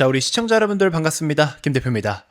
자, 우리 시청자 여러분들 반갑습니다. 김 대표입니다.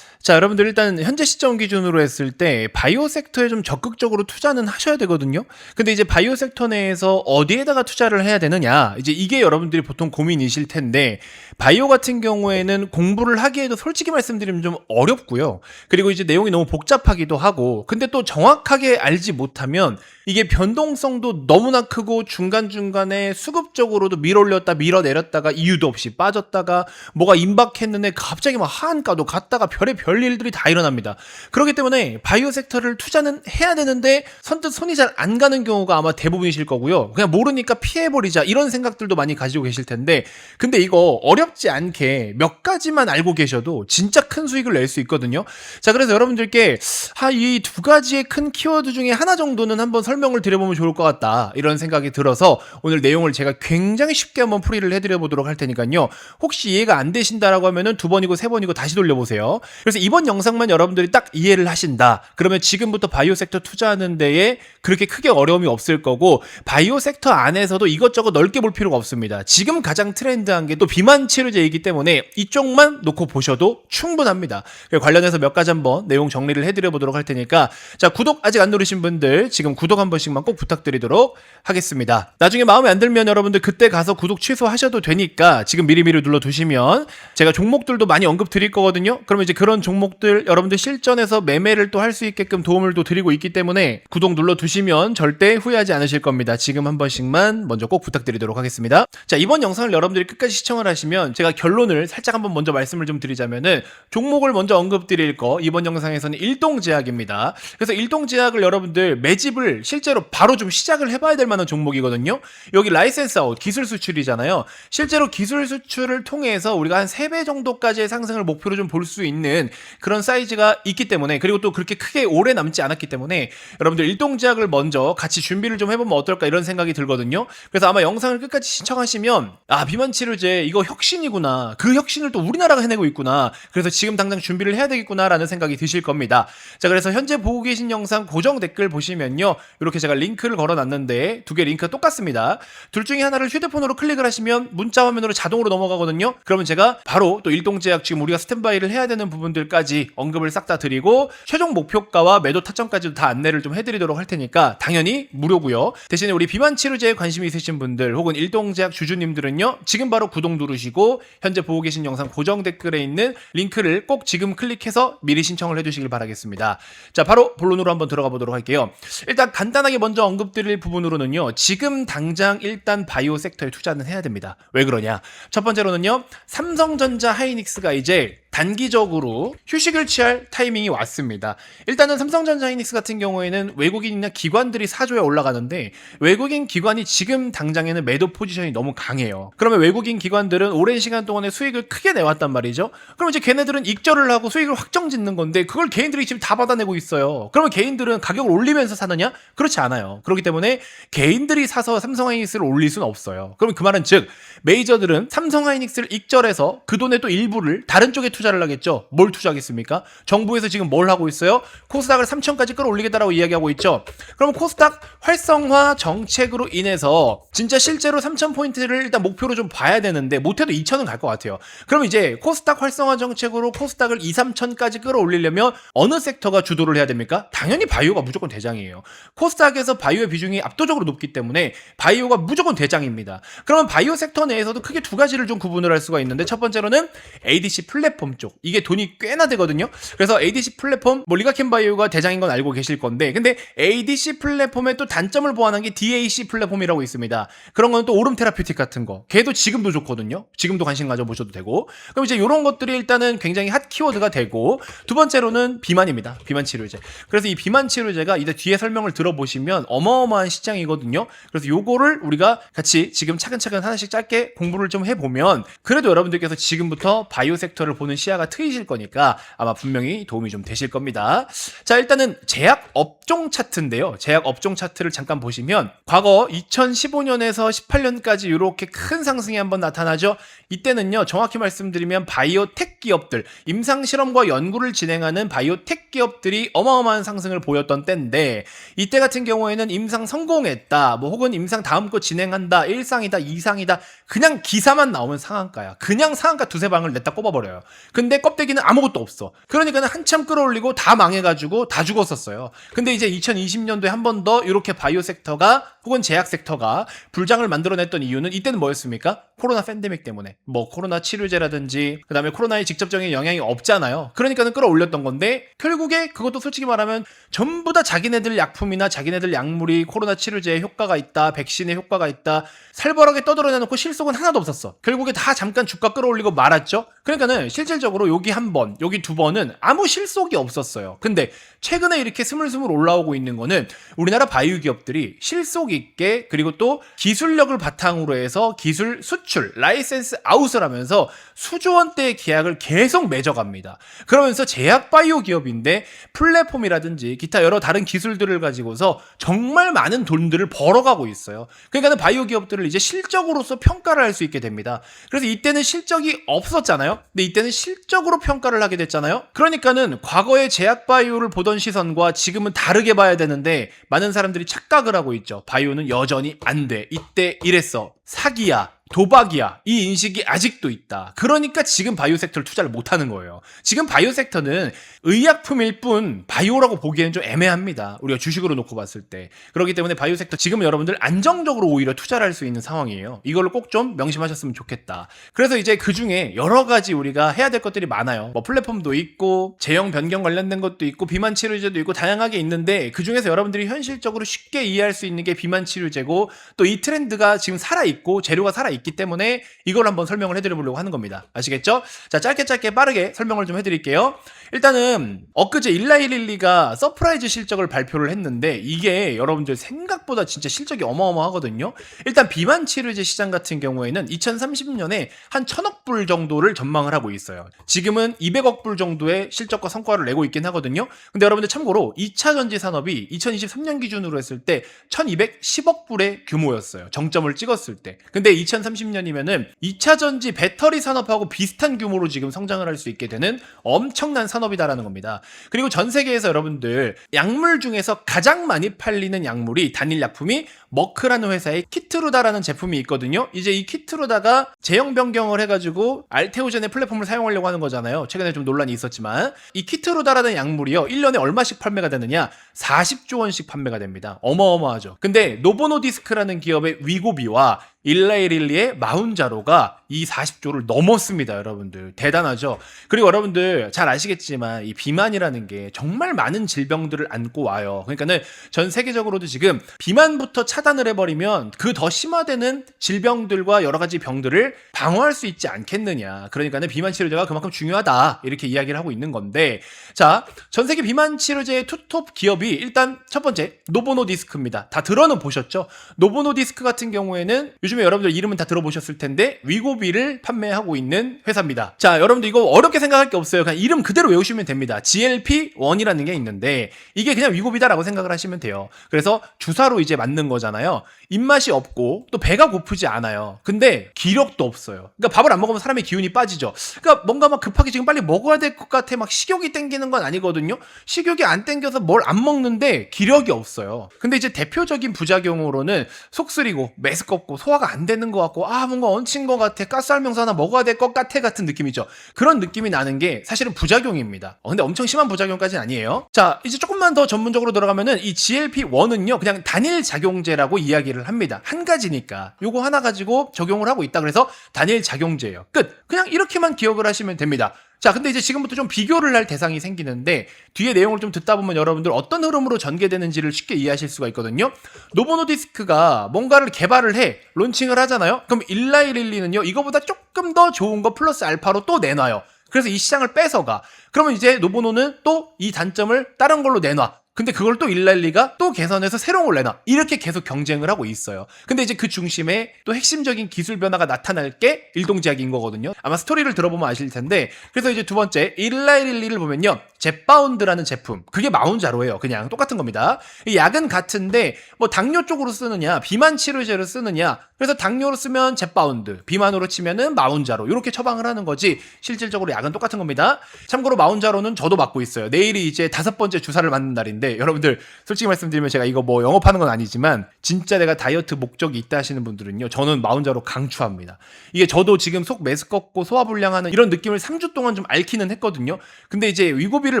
자, 여러분들 일단 현재 시점 기준으로 했을 때 바이오 섹터에 좀 적극적으로 투자는 하셔야 되거든요. 근데 이제 바이오 섹터 내에서 어디에다가 투자를 해야 되느냐? 이제 이게 여러분들이 보통 고민이실 텐데 바이오 같은 경우에는 공부를 하기에도 솔직히 말씀드리면 좀 어렵고요. 그리고 이제 내용이 너무 복잡하기도 하고 근데 또 정확하게 알지 못하면 이게 변동성도 너무나 크고 중간중간에 수급적으로도 밀어올렸다 밀어내렸다가 이유도 없이 빠졌다가 뭐가 임박했는데 갑자기 막 하한가도 갔다가 별의 별 일들이 다 일어납니다. 그렇기 때문에 바이오 섹터를 투자는 해야 되는데 선뜻 손이 잘 안 가는 경우가 아마 대부분이실 거고요. 그냥 모르니까 피해버리자 이런 생각들도 많이 가지고 계실 텐데 근데 이거 어렵지 않게 몇 가지만 알고 계셔도 진짜 큰 수익을 낼 수 있거든요. 자 그래서 여러분들께 아, 이두 가지의 큰 키워드 중에 하나 정도는 한번 설명을 드려보면 좋을 것 같다 이런 생각이 들어서 오늘 내용을 제가 굉장히 쉽게 한번 풀이를 해드려보도록 할 테니까요. 혹시 이해가 안 되신다라고 하면은 두 번이고 세 번이고 다시 돌려보세요. 그래서 이번 영상만 여러분들이 딱 이해를 하신다. 그러면 지금부터 바이오 섹터 투자하는 데에 그렇게 크게 어려움이 없을 거고 바이오 섹터 안에서도 이것저것 넓게 볼 필요가 없습니다. 지금 가장 트렌드한 게 또 비만 치료제이기 때문에 이쪽만 놓고 보셔도 충분합니다. 관련해서 몇 가지 한번 내용 정리를 해드려 보도록 할 테니까 자 구독 아직 안 누르신 분들 지금 구독 한 번씩만 꼭 부탁드리도록 하겠습니다. 나중에 마음에 안 들면 여러분들 그때 가서 구독 취소하셔도 되니까 지금 미리미리 눌러 두시면 제가 종목들도 많이 언급 드릴 거거든요. 그러면 이제 그런 종목들 여러분들 실전에서 매매를 또 할 수 있게끔 도움을 또 드리고 있기 때문에 구독 눌러 두시면 절대 후회하지 않으실 겁니다. 지금 한 번씩만 먼저 꼭 부탁드리도록 하겠습니다. 자, 이번 영상을 여러분들이 끝까지 시청을 하시면 제가 결론을 살짝 한번 먼저 말씀을 좀 드리자면은 종목을 먼저 언급 드릴 거 이번 영상에서는 일동제약입니다. 그래서 일동제약을 여러분들 매집을 실제로 바로 좀 시작을 해봐야 될 만한 종목이거든요. 여기 라이센스 아웃 기술 수출이잖아요. 실제로 기술 수출을 통해서 우리가 한 3배 정도까지의 상승을 목표로 좀 볼 수 있는 그런 사이즈가 있기 때문에 그리고 또 그렇게 크게 오래 남지 않았기 때문에 여러분들 일동제약을 먼저 같이 준비를 좀 해보면 어떨까 이런 생각이 들거든요. 그래서 아마 영상을 끝까지 시청하시면 아 비만 치료제 이거 혁신이구나. 그 혁신을 또 우리나라가 해내고 있구나. 그래서 지금 당장 준비를 해야 되겠구나라는 생각이 드실 겁니다. 자 그래서 현재 보고 계신 영상 고정 댓글 보시면요. 이렇게 제가 링크를 걸어놨는데 두 개 링크가 똑같습니다. 둘 중에 하나를 휴대폰으로 클릭을 하시면 문자 화면으로 자동으로 넘어가거든요. 그러면 제가 바로 또 일동제약 지금 우리가 스탠바이를 해야 되는 부분들 까지 언급을 싹 다 드리고 최종 목표가와 매도 타점까지도 다 안내를 좀 해드리도록 할 테니까 당연히 무료고요. 대신에 우리 비만 치료제에 관심이 있으신 분들 혹은 일동제약 주주님들은요 지금 바로 구독 누르시고 현재 보고 계신 영상 고정 댓글에 있는 링크를 꼭 지금 클릭해서 미리 신청을 해주시길 바라겠습니다. 자 바로 본론으로 한번 들어가 보도록 할게요. 일단 간단하게 먼저 언급드릴 부분으로는요 지금 당장 일단 바이오 섹터에 투자는 해야 됩니다. 왜 그러냐? 첫 번째로는요 삼성전자 하이닉스가 이제 단기적으로 휴식을 취할 타이밍이 왔습니다. 일단은 삼성전자 하이닉스 같은 경우에는 외국인이나 기관들이 사조에 올라가는데 외국인 기관이 지금 당장에는 매도 포지션이 너무 강해요. 그러면 외국인 기관들은 오랜 시간 동안에 수익을 크게 내왔단 말이죠. 그럼 이제 걔네들은 익절을 하고 수익을 확정 짓는 건데 그걸 개인들이 지금 다 받아내고 있어요. 그러면 개인들은 가격을 올리면서 사느냐? 그렇지 않아요. 그렇기 때문에 개인들이 사서 삼성 하이닉스를 올릴 수는 없어요. 그럼 그 말은 즉 메이저들은 삼성 하이닉스를 익절해서 그 돈의 또 일부를 다른 쪽에 투자 를 하겠죠. 뭘 투자하겠습니까? 정부에서 지금 뭘 하고 있어요? 코스닥을 3천까지 끌어올리겠다라고 이야기하고 있죠. 그러면 코스닥 활성화 정책으로 인해서 진짜 실제로 3천 포인트를 일단 목표로 좀 봐야 되는데 못해도 2천은 갈 것 같아요. 그럼 이제 코스닥 활성화 정책으로 코스닥을 2, 3천까지 끌어올리려면 어느 섹터가 주도를 해야 됩니까? 당연히 바이오가 무조건 대장이에요. 코스닥에서 바이오의 비중이 압도적으로 높기 때문에 바이오가 무조건 대장입니다. 그러면 바이오 섹터 내에서도 크게 두 가지를 좀 구분을 할 수가 있는데 첫 번째로는 ADC 플랫폼 쪽 이게 돈이 꽤나 되거든요. 그래서 ADC 플랫폼 뭐 리가켄 바이오가 대장인 건 알고 계실 건데 근데 ADC 플랫폼의 또 단점을 보완한 게 DAC 플랫폼이라고 있습니다. 그런 거는 또 오름 테라피틱 같은 거 걔도 지금도 좋거든요. 지금도 관심 가져보셔도 되고 그럼 이제 이런 것들이 일단은 굉장히 핫 키워드가 되고 두 번째로는 비만입니다. 비만 치료제. 그래서 이 비만 치료제가 이제 뒤에 설명을 들어보시면 어마어마한 시장이거든요. 그래서 요거를 우리가 같이 지금 차근차근 하나씩 짧게 공부를 좀 해보면 그래도 여러분들께서 지금부터 바이오 섹터를 보는 시야가 트이실 거니까 아마 분명히 도움이 좀 되실 겁니다. 자, 일단은 제약 업종 차트인데요. 제약 업종 차트를 잠깐 보시면 과거 2015년에서 18년까지 이렇게 큰 상승이 한번 나타나죠. 이때는요, 정확히 말씀드리면 바이오텍 기업들, 임상 실험과 연구를 진행하는 바이오텍 기업들이 어마어마한 상승을 보였던 때인데 이때 같은 경우에는 임상 성공했다, 뭐 혹은 임상 다음 거 진행한다, 1상이다, 2상이다, 그냥 기사만 나오면 상한가야. 그냥 상한가 두세 방을 냈다 꼽아버려요. 근데 껍데기는 아무것도 없어. 그러니까는 한참 끌어올리고 다 망해가지고 다 죽었었어요. 근데 이제 2020년도에 한 번 더 이렇게 바이오 섹터가 혹은 제약 섹터가 불장을 만들어냈던 이유는 이때는 뭐였습니까? 코로나 팬데믹 때문에 뭐 코로나 치료제라든지 그다음에 코로나의 직접적인 영향이 없잖아요. 그러니까는 끌어올렸던 건데 결국에 그것도 솔직히 말하면 전부 다 자기네들 약품이나 자기네들 약물이 코로나 치료제에 효과가 있다, 백신에 효과가 있다, 살벌하게 떠들어내놓고 실속은 하나도 없었어. 결국에 다 잠깐 주가 끌어올리고 말았죠. 그러니까는 실질적으로 여기 한 번, 여기 두 번은 아무 실속이 없었어요. 근데 최근에 이렇게 스물스물 올라오고 있는 거는 우리나라 바이오 기업들이 실속 있게 그리고 또 기술력을 바탕으로 해서 기술 수출, 라이센스 아웃을 하면서 수조 원대의 계약을 계속 맺어갑니다. 그러면서 제약 바이오 기업인데 플랫폼이라든지 기타 여러 다른 기술들을 가지고서 정말 많은 돈들을 벌어가고 있어요. 그러니까는 바이오 기업들을 이제 실적으로서 평가를 할 수 있게 됩니다. 그래서 이때는 실적이 없었잖아요. 근데 이때는 실적으로 평가를 하게 됐잖아요. 그러니까는 과거의 제약 바이오를 보던 시선과 지금은 다르게 봐야 되는데 많은 사람들이 착각을 하고 있죠. 바이오는 여전히 안 돼. 이때 이랬어. 사기야. 도박이야. 이 인식이 아직도 있다. 그러니까 지금 바이오 섹터를 투자를 못 하는 거예요. 지금 바이오 섹터는 의약품일 뿐 바이오라고 보기에는 좀 애매합니다. 우리가 주식으로 놓고 봤을 때. 그렇기 때문에 바이오 섹터 지금은 여러분들 안정적으로 오히려 투자를 할 수 있는 상황이에요. 이걸로 꼭 좀 명심하셨으면 좋겠다. 그래서 이제 그 중에 여러 가지 우리가 해야 될 것들이 많아요. 뭐 플랫폼도 있고 제형 변경 관련된 것도 있고 비만 치료제도 있고 다양하게 있는데 그 중에서 여러분들이 현실적으로 쉽게 이해할 수 있는 게 비만 치료제고 또 이 트렌드가 지금 살아 있고 재료가 살아 있기 때문에 이걸 한번 설명을 해드려 보려고 하는 겁니다. 아시겠죠? 자 짧게 짧게 빠르게 설명을 좀 해드릴게요. 일단은 엊그제 일라이릴리가 서프라이즈 실적을 발표를 했는데 이게 여러분들 생각보다 진짜 실적이 어마어마하거든요. 일단 비만 치료제 시장 같은 경우에는 2030년에 한 천억 불 정도를 전망을 하고 있어요. 지금은 200억 불 정도의 실적과 성과를 내고 있긴 하거든요. 근데 여러분들 참고로 2차 전지 산업이 2023년 기준으로 했을 때 1210억 불의 규모였어요. 정점을 찍었을 때. 근데 2030년이면은 2차 전지 배터리 산업하고 비슷한 규모로 지금 성장을 할 수 있게 되는 엄청난 산업이다라는 겁니다. 그리고 전 세계에서 여러분들 약물 중에서 가장 많이 팔리는 약물이 단일 약품이 머크라는 회사의 키트루다라는 제품이 있거든요. 이제 이 키트루다가 제형 변경을 해가지고 알테오젠의 플랫폼을 사용하려고 하는 거잖아요. 최근에 좀 논란이 있었지만 이 키트루다라는 약물이요. 1년에 얼마씩 판매가 되느냐? 40조 원씩 판매가 됩니다. 어마어마하죠. 근데 노보노디스크라는 기업의 위고비와 일라이릴리의 마운자로가 이 40조를 넘었습니다, 여러분들. 대단하죠? 그리고 여러분들 잘 아시겠지만 이 비만이라는 게 정말 많은 질병들을 안고 와요. 그러니까는 전 세계적으로도 지금 비만부터 차단을 해버리면 그 더 심화되는 질병들과 여러 가지 병들을 방어할 수 있지 않겠느냐. 그러니까는 비만 치료제가 그만큼 중요하다. 이렇게 이야기를 하고 있는 건데. 자, 전 세계 비만 치료제의 투톱 기업이 일단 첫 번째, 노보노디스크입니다. 다 들어는 보셨죠? 노보노디스크 같은 경우에는 요즘 에 여러분들 이름은 다 들어보셨을 텐데 위고비를 판매하고 있는 회사입니다. 자, 여러분들 이거 어렵게 생각할 게 없어요. 그냥 이름 그대로 외우시면 됩니다. GLP-1이라는 게 있는데 이게 그냥 위고비다라고 생각을 하시면 돼요. 그래서 주사로 이제 맞는 거잖아요. 입맛이 없고 또 배가 고프지 않아요. 근데 기력도 없어요. 그러니까 밥을 안 먹으면 사람의 기운이 빠지죠. 그러니까 뭔가 막 급하게 지금 빨리 먹어야 될 것 같아. 막 식욕이 땡기는 건 아니거든요. 식욕이 안 땡겨서 뭘 안 먹는데 기력이 없어요. 근데 이제 대표적인 부작용으로는 속 쓰리고 메스껍고 소화가 안 되는 것 같고 아 뭔가 얹힌 것 같아. 가스알명소 하나 먹어야 될 것 같아 같은 느낌이죠. 그런 느낌이 나는 게 사실은 부작용입니다. 어, 근데 엄청 심한 부작용까지는 아니에요. 자 이제 조금만 더 전문적으로 들어가면은 이 GLP-1은요 그냥 단일 작용제라고 이야기를 합니다. 한 가지니까 요거 하나 가지고 적용을 하고 있다 그래서 단일 작용제예요. 끝. 그냥 이렇게만 기억을 하시면 됩니다. 자, 근데 이제 지금부터 좀 비교를 할 대상이 생기는데 뒤에 내용을 좀 듣다 보면 여러분들 어떤 흐름으로 전개되는지를 쉽게 이해하실 수가 있거든요. 노보노디스크가 뭔가를 개발을 해 론칭을 하잖아요. 그럼 일라이릴리는요 이거보다 조금 더 좋은 거 플러스 알파로 또 내놔요. 그래서 이 시장을 뺏어가. 그러면 이제 노보노는 또 이 단점을 다른 걸로 내놔. 근데 그걸 또 일랄리가 또 개선해서 새로운 걸 내놔. 이렇게 계속 경쟁을 하고 있어요. 근데 이제 그 중심에 또 핵심적인 기술 변화가 나타날 게 일동제약인 거거든요. 아마 스토리를 들어보면 아실 텐데 그래서 이제 두 번째 일라일리를 보면요. 젯바운드라는 제품. 그게 마운자로예요. 그냥 똑같은 겁니다. 이 약은 같은데 뭐 당뇨 쪽으로 쓰느냐, 비만 치료제를 쓰느냐. 그래서 당뇨로 쓰면 젯바운드, 비만으로 치면은 마운자로 이렇게 처방을 하는 거지. 실질적으로 약은 똑같은 겁니다. 참고로 마운자로는 저도 맞고 있어요. 내일이 이제 다섯 번째 주사를 맞는 날인데 여러분들 솔직히 말씀드리면 제가 이거 뭐 영업하는 건 아니지만 진짜 내가 다이어트 목적이 있다 하시는 분들은요. 저는 마운자로 강추합니다. 이게 저도 지금 속 메스껍고 소화불량하는 이런 느낌을 3주 동안 좀 앓기는 했거든요. 근데 이제 위고비를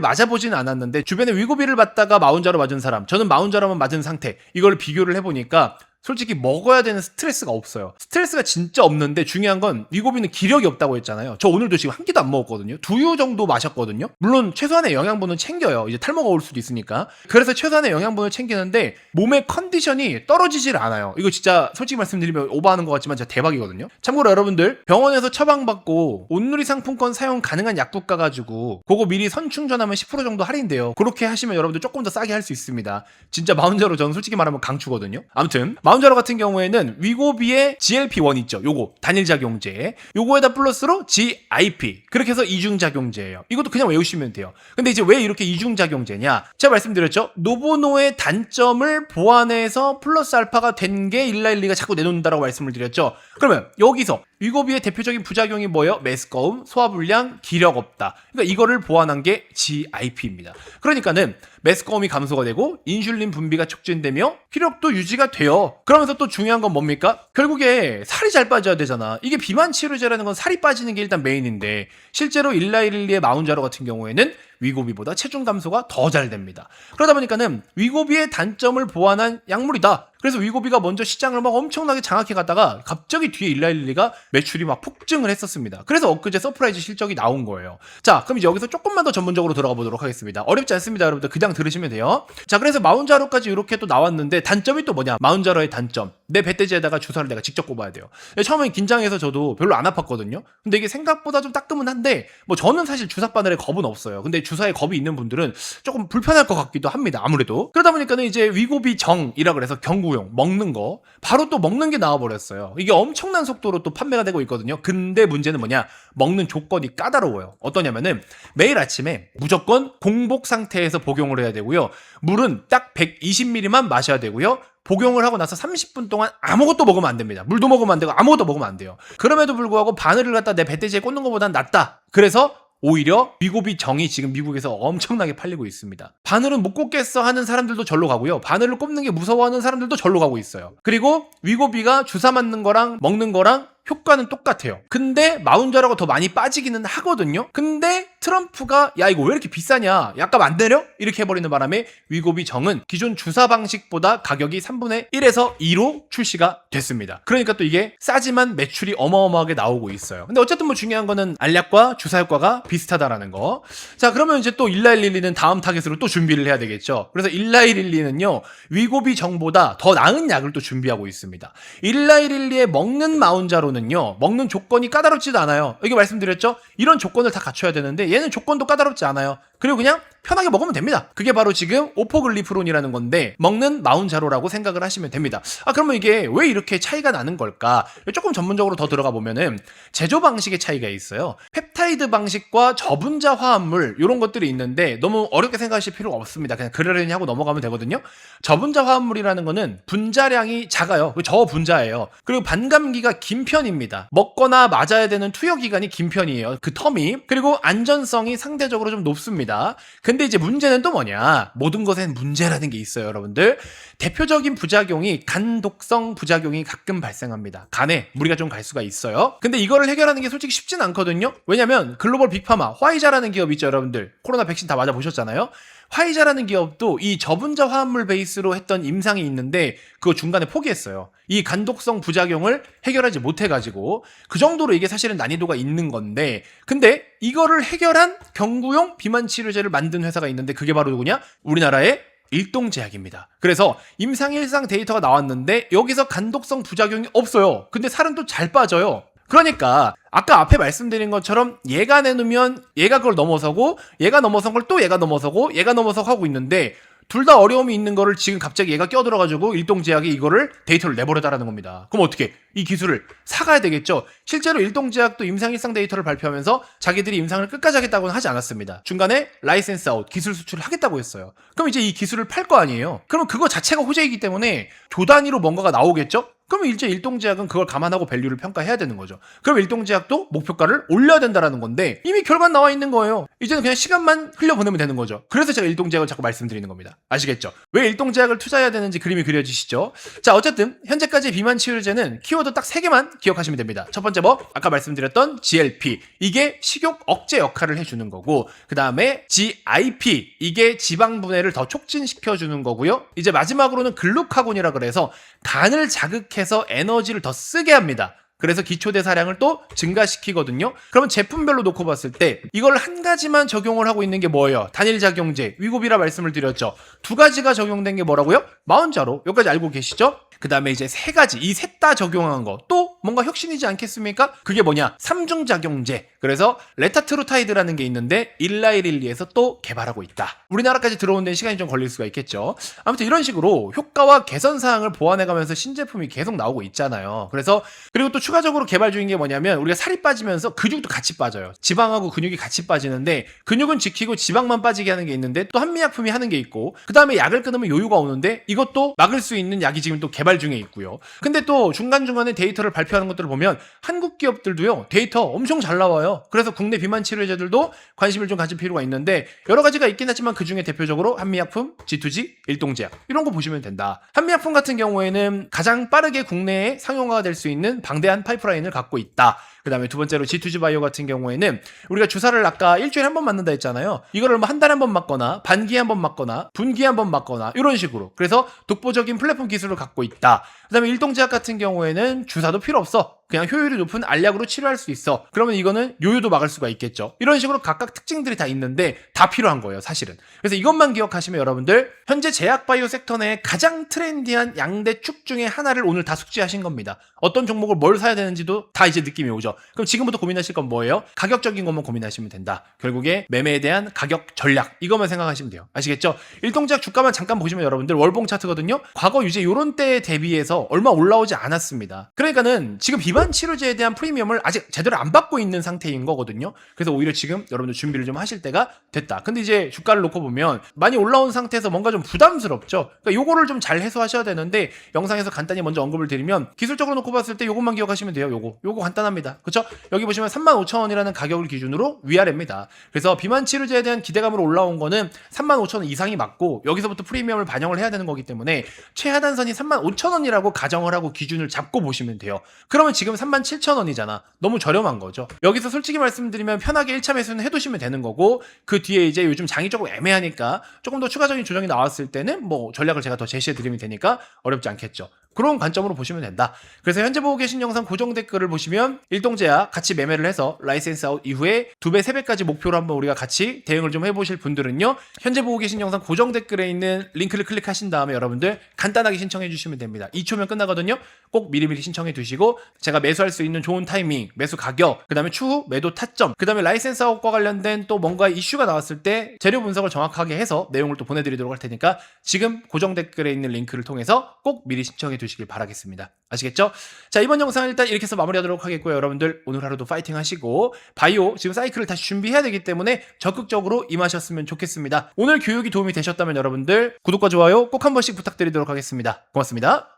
맞아보지는 않았는데 주변에 위고비를 맞다가 마운자로 맞은 사람, 저는 마운자로만 맞은 상태 이걸 비교를 해보니까 솔직히 먹어야 되는 스트레스가 없어요. 스트레스가 진짜 없는데 중요한 건 위고비는 기력이 없다고 했잖아요. 저 오늘도 지금 한 끼도 안 먹었거든요. 두유 정도 마셨거든요. 물론 최소한의 영양분은 챙겨요. 이제 탈모가 올 수도 있으니까. 그래서 최소한의 영양분을 챙기는데 몸의 컨디션이 떨어지질 않아요. 이거 진짜 솔직히 말씀드리면 오버하는 것 같지만 진짜 대박이거든요. 참고로 여러분들 병원에서 처방받고 온누리 상품권 사용 가능한 약국 가가지고 그거 미리 선충전하면 10% 정도 할인돼요. 그렇게 하시면 여러분들 조금 더 싸게 할 수 있습니다. 진짜 마운자로 저는 솔직히 말하면 강추거든요. 아무튼 마 운자로 같은 경우에는 위고비의 GLP-1 있죠. 요거 단일 작용제. 요거에다 플러스로 GIP. 그렇게 해서 이중 작용제예요. 이것도 그냥 외우시면 돼요. 근데 이제 왜 이렇게 이중 작용제냐? 제가 말씀드렸죠. 노보노의 단점을 보완해서 플러스 알파가 된 게 일라일리가 자꾸 내놓는다라고 말씀을 드렸죠. 그러면 여기서 위고비의 대표적인 부작용이 뭐예요? 메스꺼움, 소화불량, 기력 없다. 그러니까 이거를 보완한 게 GIP입니다. 그러니까는 메스꺼움이 감소가 되고 인슐린 분비가 촉진되며 피력도 유지가 돼요. 그러면서 또 중요한 건 뭡니까? 결국에 살이 잘 빠져야 되잖아. 이게 비만 치료제라는 건 살이 빠지는 게 일단 메인인데 실제로 일라일리의 마운자로 같은 경우에는 위고비보다 체중 감소가 더 잘 됩니다. 그러다 보니까는 위고비의 단점을 보완한 약물이다. 그래서 위고비가 먼저 시장을 막 엄청나게 장악해 갔다가 갑자기 뒤에 일라일리가 매출이 막 폭증을 했었습니다. 그래서 엊그제 서프라이즈 실적이 나온 거예요. 자, 그럼 여기서 조금만 더 전문적으로 들어가 보도록 하겠습니다. 어렵지 않습니다, 여러분들. 그냥 들으시면 돼요. 자, 그래서 마운자로까지 이렇게 또 나왔는데 단점이 또 뭐냐? 마운자로의 단점. 내 배돼지에다가 주사를 내가 직접 꼽아야 돼요. 처음엔 긴장해서 저도 별로 안 아팠거든요. 근데 이게 생각보다 좀 따끔은 한데 뭐 저는 사실 주사 바늘에 겁은 없어요. 근데 주사에 겁이 있는 분들은 조금 불편할 것 같기도 합니다. 아무래도 그러다 보니까는 이제 위고비 정이라 그래서 경구용 먹는 거 바로 또 먹는 게 나와 버렸어요. 이게 엄청난 속도로 또 판매가 되고 있거든요. 근데 문제는 뭐냐? 먹는 조건이 까다로워요. 어떠냐면은 매일 아침에 무조건 공복 상태에서 복용을 해야 되고요. 물은 딱 120ml만 마셔야 되고요. 복용을 하고 나서 30분 동안 아무것도 먹으면 안 됩니다. 물도 먹으면 안 되고 아무것도 먹으면 안 돼요. 그럼에도 불구하고 바늘을 갖다 내 배돼지에 꽂는 것보단 낫다. 그래서 오히려 위고비 정이 지금 미국에서 엄청나게 팔리고 있습니다. 바늘은 못 꽂겠어 하는 사람들도 절로 가고요. 바늘을 꼽는 게 무서워하는 사람들도 절로 가고 있어요. 그리고 위고비가 주사 맞는 거랑 먹는 거랑 효과는 똑같아요. 근데 마운자라고 더 많이 빠지기는 하거든요. 근데 트럼프가 야 이거 왜 이렇게 비싸냐? 약간 안 내려? 이렇게 해버리는 바람에 위고비 정은 기존 주사 방식보다 가격이 3분의 1에서 2로 출시가 됐습니다. 그러니까 또 이게 싸지만 매출이 어마어마하게 나오고 있어요. 근데 어쨌든 뭐 중요한 거는 알약과 주사 효과가 비슷하다라는 거. 자 그러면 이제 또 일라일릴리는 다음 타겟으로 또 준비를 해야 되겠죠. 그래서 일라일릴리는요 위고비 정보다 더 나은 약을 또 준비하고 있습니다. 일라일릴리의 먹는 마운자로 는요 먹는 조건이 까다롭지도 않아요. 여기 말씀드렸죠? 이런 조건을 다 갖춰야 되는데 얘는 조건도 까다롭지 않아요. 그리고 그냥 편하게 먹으면 됩니다. 그게 바로 지금 오포글리프론이라는 건데 먹는 마운자로라고 생각을 하시면 됩니다. 아 그러면 이게 왜 이렇게 차이가 나는 걸까? 조금 전문적으로 더 들어가 보면은 제조 방식의 차이가 있어요. 펩타이드 방식과 저분자 화합물 이런 것들이 있는데 너무 어렵게 생각하실 필요가 없습니다. 그냥 그러려니 하고 넘어가면 되거든요. 저분자 화합물이라는 거는 분자량이 작아요. 그 저분자예요. 그리고 반감기가 긴 편입니다. 먹거나 맞아야 되는 투여 기간이 긴 편이에요. 그 텀이 그리고 안전성이 상대적으로 좀 높습니다. 근데 이제 문제는 또 뭐냐? 모든 것엔 문제라는 게 있어요, 여러분들. 대표적인 부작용이 간 독성 부작용이 가끔 발생합니다. 간에 무리가 좀 갈 수가 있어요. 근데 이거를 해결하는 게 솔직히 쉽진 않거든요. 왜냐면 글로벌 빅파마, 화이자라는 기업 있죠, 여러분들. 코로나 백신 다 맞아 보셨잖아요. 화이자라는 기업도 이 저분자 화합물 베이스로 했던 임상이 있는데 그거 중간에 포기했어요. 이 간독성 부작용을 해결하지 못해가지고 그 정도로 이게 사실은 난이도가 있는 건데 근데 이거를 해결한 경구용 비만 치료제를 만든 회사가 있는데 그게 바로 누구냐? 우리나라의 일동제약입니다. 그래서 임상 일상 데이터가 나왔는데 여기서 간독성 부작용이 없어요. 근데 살은 또 잘 빠져요. 그러니까 아까 앞에 말씀드린 것처럼 얘가 내놓으면 얘가 그걸 넘어서고 얘가 넘어선 걸 또 얘가 넘어서고 얘가 넘어서 하고 있는데 둘 다 어려움이 있는 거를 지금 갑자기 얘가 껴들어가지고 일동제약이 이거를 데이터를 내버려다라는 겁니다. 그럼 어떻게? 이 기술을 사가야 되겠죠. 실제로 일동제약도 임상일상 데이터를 발표하면서 자기들이 임상을 끝까지 하겠다고는 하지 않았습니다. 중간에 라이센스 아웃, 기술 수출을 하겠다고 했어요. 그럼 이제 이 기술을 팔 거 아니에요. 그럼 그거 자체가 호재이기 때문에 조 단위로 뭔가가 나오겠죠? 그럼 이제 일동제약은 그걸 감안하고 밸류를 평가해야 되는 거죠. 그럼 일동제약도 목표가를 올려야 된다라는 건데 이미 결과 나와 있는 거예요. 이제는 그냥 시간만 흘려보내면 되는 거죠. 그래서 제가 일동제약을 자꾸 말씀드리는 겁니다. 아시겠죠? 왜 일동제약을 투자해야 되는지 그림이 그려지시죠? 자, 어쨌든 현재까지 비만 치료제는 키워드 딱세 개만 기억하시면 됩니다. 첫 번째 뭐 아까 말씀드렸던 GLP 이게 식욕 억제 역할을 해주는 거고 그 다음에 GIP 이게 지방 분해를 더 촉진시켜 주는 거고요. 이제 마지막으로는 글루카곤이라 그래서 간을 자극해서 에너지를 더 쓰게 합니다. 그래서 기초대사량을 또 증가시키거든요. 그러면 제품별로 놓고 봤을 때 이걸 한 가지만 적용을 하고 있는 게 뭐예요? 단일작용제, 위고비라 말씀을 드렸죠. 두 가지가 적용된 게 뭐라고요? 마흔자로. 여기까지 알고 계시죠? 그 다음에 이제 세 가지, 이 셋 다 적용한 거. 또 뭔가 혁신이지 않겠습니까? 그게 뭐냐? 삼중작용제. 그래서 레타트로타이드라는 게 있는데 일라이릴리에서 또 개발하고 있다. 우리나라까지 들어온 데는 시간이 좀 걸릴 수가 있겠죠. 아무튼 이런 식으로 효과와 개선 사항을 보완해 가면서 신제품이 계속 나오고 있잖아요. 그래서 그리고 또 추가적으로 개발 중인 게 뭐냐면 우리가 살이 빠지면서 근육도 같이 빠져요. 지방하고 근육이 같이 빠지는데 근육은 지키고 지방만 빠지게 하는 게 있는데 또 한미약품이 하는 게 있고 그 다음에 약을 끊으면 요요가 오는데 이것도 막을 수 있는 약이 지금 또 개발 중에 있고요. 근데 또 중간중간에 데이터를 발표 하는 것들을 보면 한국 기업들도요 데이터 엄청 잘 나와요. 그래서 국내 비만 치료제들도 관심을 좀 가질 필요가 있는데 여러 가지가 있긴 하지만 그 중에 대표적으로 한미약품, G2G, 일동제약 이런 거 보시면 된다. 한미약품 같은 경우에는 가장 빠르게 국내에 상용화가 될수 있는 방대한 파이프라인을 갖고 있다. 그 다음에 두 번째로 G2G 바이오 같은 경우에는 우리가 주사를 아까 일주일에 한 번 맞는다 했잖아요. 이거를 뭐 한 달에 한 번 맞거나 반기에 한 번 맞거나 분기에 한 번 맞거나 이런 식으로. 그래서 독보적인 플랫폼 기술을 갖고 있다. 그 다음에 일동제약 같은 경우에는 주사도 필요 없어. 그냥 효율이 높은 알약으로 치료할 수 있어. 그러면 이거는 요요도 막을 수가 있겠죠. 이런 식으로 각각 특징들이 다 있는데 다 필요한 거예요, 사실은. 그래서 이것만 기억하시면 여러분들 현재 제약 바이오 섹터 내 가장 트렌디한 양대 축 중에 하나를 오늘 다 숙지하신 겁니다. 어떤 종목을 뭘 사야 되는지도 다 이제 느낌이 오죠. 그럼 지금부터 고민하실 건 뭐예요? 가격적인 것만 고민하시면 된다. 결국에 매매에 대한 가격 전략 이것만 생각하시면 돼요. 아시겠죠? 일동제약 주가만 잠깐 보시면 여러분들 월봉 차트거든요. 과거 유제 요런 때에 대비해서 얼마 올라오지 않았습니다. 그러니까는 지금 비만 치료제에 대한 프리미엄을 아직 제대로 안 받고 있는 상태인 거거든요. 그래서 오히려 지금 여러분들 준비를 좀 하실 때가 됐다. 근데 이제 주가를 놓고 보면 많이 올라온 상태에서 뭔가 좀 부담스럽죠. 그러니까 요거를 좀 잘 해소하셔야 되는데 영상에서 간단히 먼저 언급을 드리면 기술적으로 놓고 봤을 때 요것만 기억하시면 돼요. 요거. 요거 간단합니다. 그렇죠? 여기 보시면 35,000원이라는 가격을 기준으로 위아래입니다. 그래서 비만 치료제에 대한 기대감으로 올라온 거는 35,000원 이상이 맞고 여기서부터 프리미엄을 반영을 해야 되는 거기 때문에 최하단선이 35,000원이라고 가정을 하고 기준을 잡고 보시면 돼요. 그러면 지금 37,000원이잖아. 너무 저렴한 거죠. 여기서 솔직히 말씀드리면 편하게 1차 매수는 해두시면 되는 거고 그 뒤에 이제 요즘 장이 조금 애매하니까 조금 더 추가적인 조정이 나왔을 때는 뭐 전략을 제가 더 제시해 드리면 되니까 어렵지 않겠죠. 그런 관점으로 보시면 된다. 그래서 현재 보고 계신 영상 고정 댓글을 보시면 일동제약 같이 매매를 해서 라이센스 아웃 이후에 두 배, 세 배까지 목표로 한번 우리가 같이 대응을 좀 해보실 분들은요. 현재 보고 계신 영상 고정 댓글에 있는 링크를 클릭하신 다음에 여러분들 간단하게 신청해 주시면 됩니다. 2초면 끝나거든요. 꼭 미리미리 신청해 두시고 제가 매수할 수 있는 좋은 타이밍, 매수 가격, 그 다음에 추후 매도 타점, 그 다음에 라이센스 아웃과 관련된 또 뭔가 이슈가 나왔을 때 재료 분석을 정확하게 해서 내용을 또 보내드리도록 할 테니까 지금 고정 댓글에 있는 링크를 통해서 꼭 미리 신청해 두시길 바라겠습니다. 아시겠죠? 자, 이번 영상은 일단 이렇게 해서 마무리하도록 하겠고요. 여러분들 오늘 하루도 파이팅 하시고 바이오 지금 사이클을 다시 준비해야 되기 때문에 적극적으로 임하셨으면 좋겠습니다. 오늘 교육이 도움이 되셨다면 여러분들 구독과 좋아요 꼭 한 번씩 부탁드리도록 하겠습니다. 고맙습니다.